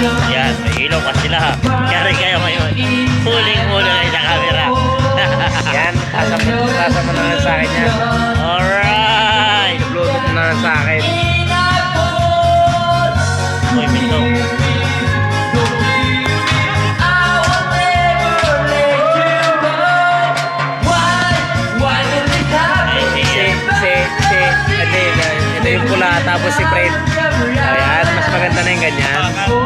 Yan, may ilaw pa sila. Kari kayo ngayon. Huling-huli kayo sa camera. Yan, sasama, sasama na lang sa akin yan. Alright! Bluetooth na lang sa akin. Uy, Minto. Ito yung pula, tapos si Fred. Ayan, mas maganda na yung ganyan.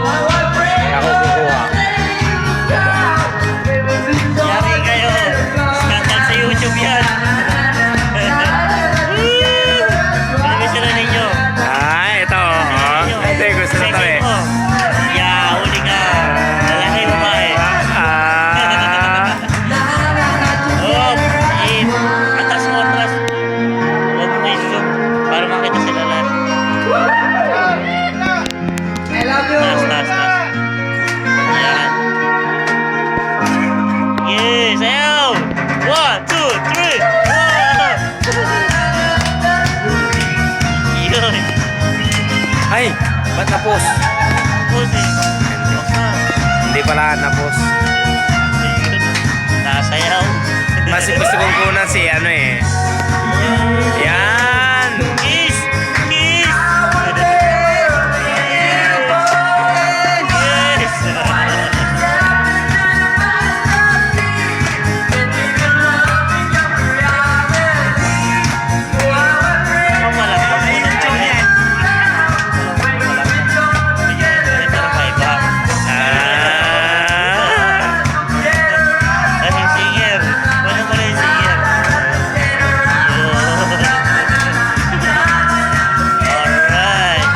One, two, three! Wow! Yun. ay, ba't na-post? Pusi. Hindi pala na-post. Ayun. Nasayaw. Mas gusto kong kunan si ano eh.